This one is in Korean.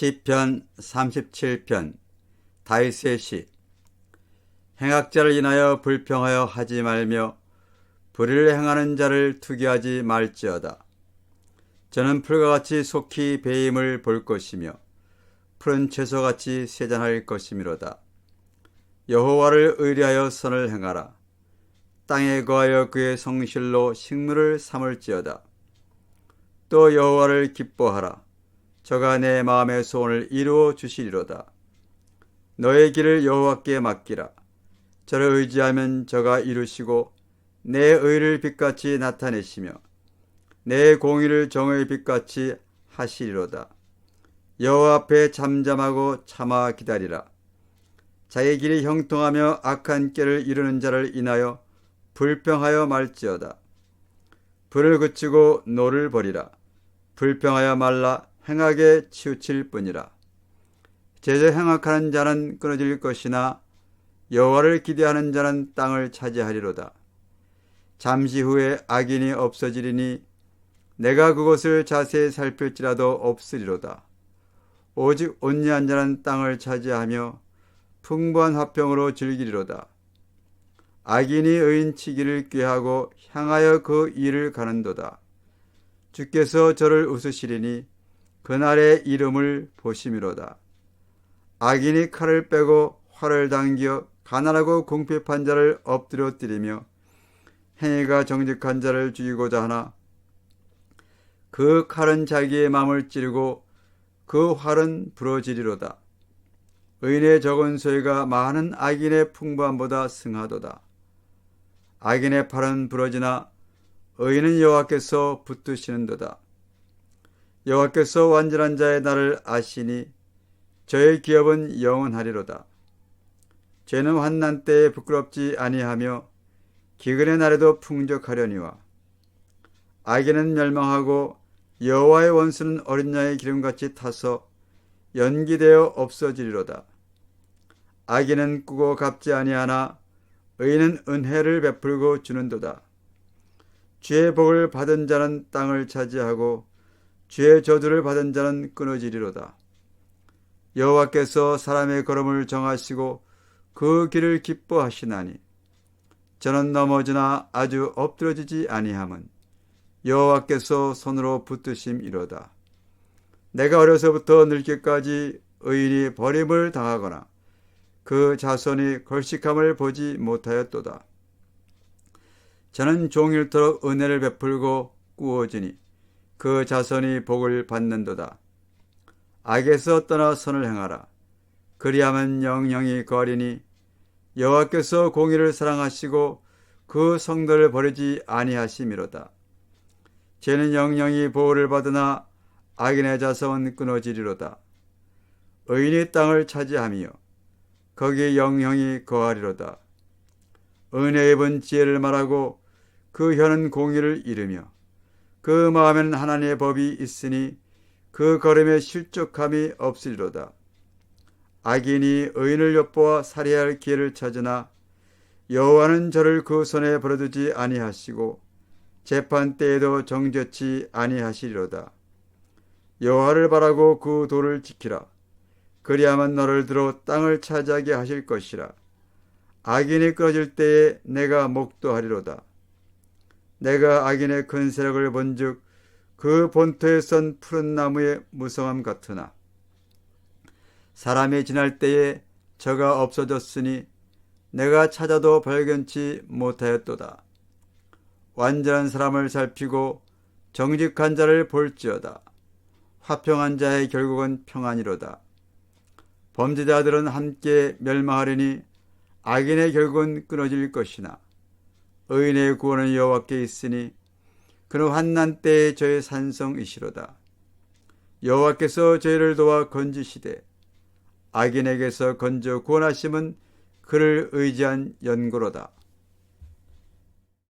시편 37편 다윗의 시 행악자를 인하여 불평하여 하지 말며 불의를 행하는 자를 투기하지 말지어다. 저는 풀과 같이 속히 배임을 볼 것이며 푸른 채소같이 세잔할 것이미로다. 여호와를 의리하여 선을 행하라. 땅에 거하여 그의 성실로 식물을 삼을지어다. 또 여호와를 기뻐하라. 저가 내 마음의 소원을 이루어 주시리로다. 너의 길을 여호와께 맡기라. 저를 의지하면 저가 이루시고 내 의를 빛같이 나타내시며 내 공의를 정의 빛같이 하시리로다. 여호와 앞에 잠잠하고 참아 기다리라. 자기 길이 형통하며 악한 깨를 이루는 자를 인하여 불평하여 말지어다. 불을 그치고 노를 버리라. 불평하여 말라 행하게 치우칠 뿐이라. 제재 행악하는 자는 끊어질 것이나 여호와를 기대하는 자는 땅을 차지하리로다. 잠시 후에 악인이 없어지리니 내가 그것을 자세히 살필지라도 없으리로다. 오직 온유한 자는 땅을 차지하며 풍부한 화평으로 즐기리로다. 악인이 의인치기를 꾀하고 향하여 그 일을 가는도다. 주께서 저를 웃으시리니 그날의 이름을 보심이로다. 악인이 칼을 빼고 활을 당겨 가난하고 궁핍한 자를 엎드려 때리며 행위가 정직한 자를 죽이고자 하나 그 칼은 자기의 마음을 찌르고 그 활은 부러지리로다. 의인의 적은 소리가 많은 악인의 풍부함보다 승하도다. 악인의 팔은 부러지나 의인은 여호와께서 붙드시는도다. 여호와께서 완전한 자의 날을 아시니 저의 기업은 영원하리로다. 죄는 환난 때에 부끄럽지 아니하며 기근의 날에도 풍족하려니와 악인은 멸망하고 여호와의 원수는 어린 양의 기름같이 타서 연기되어 없어지리로다. 악인은 꾸고 갚지 아니하나 의인은 은혜를 베풀고 주는도다. 주의 복을 받은 자는 땅을 차지하고 주의 저주를 받은 자는 끊어지리로다. 여호와께서 사람의 걸음을 정하시고 그 길을 기뻐하시나니 저는 넘어지나 아주 엎드러지지 아니함은 여호와께서 손으로 붙드심이로다. 내가 어려서부터 늙기까지 의인이 버림을 당하거나 그 자손이 걸식함을 보지 못하였도다. 저는 종일토록 은혜를 베풀고 꾸어지니 그 자손이 복을 받는도다. 악에서 떠나 선을 행하라. 그리하면 영영이 거리니 여호와께서 공의를 사랑하시고 그 성도를 버리지 아니하심이로다. 죄는 영영이 보호를 받으나 악인의 자성은 끊어지리로다. 의인이 땅을 차지하며 거기 영영이 거하리로다. 은혜 입은 지혜를 말하고 그 혀는 공의를 이르며 그 마음에는 하나님의 법이 있으니 그 걸음에 실족함이 없으리로다. 악인이 의인을 엿보아 살해할 기회를 찾으나 여호와는 저를 그 손에 벌어두지 아니하시고 재판 때에도 정죄치 아니하시리로다. 여호와를 바라고 그 도를 지키라. 그리하면 너를 들어 땅을 차지하게 하실 것이라. 악인이 끊어질 때에 내가 목도하리로다. 내가 악인의 큰 세력을 본즉 그 본토에 선 푸른 나무의 무성함 같으나 사람이 지날 때에 저가 없어졌으니 내가 찾아도 발견치 못하였도다. 완전한 사람을 살피고 정직한 자를 볼지어다. 화평한 자의 결국은 평안이로다. 범죄자들은 함께 멸망하리니 악인의 결국은 끊어질 것이나 의인의 구원은 여호와께 있으니 그는 환난 때에 저의 산성이시로다. 여호와께서 저희를 도와 건지시되 악인에게서 건져 구원하심은 그를 의지한 연고로다.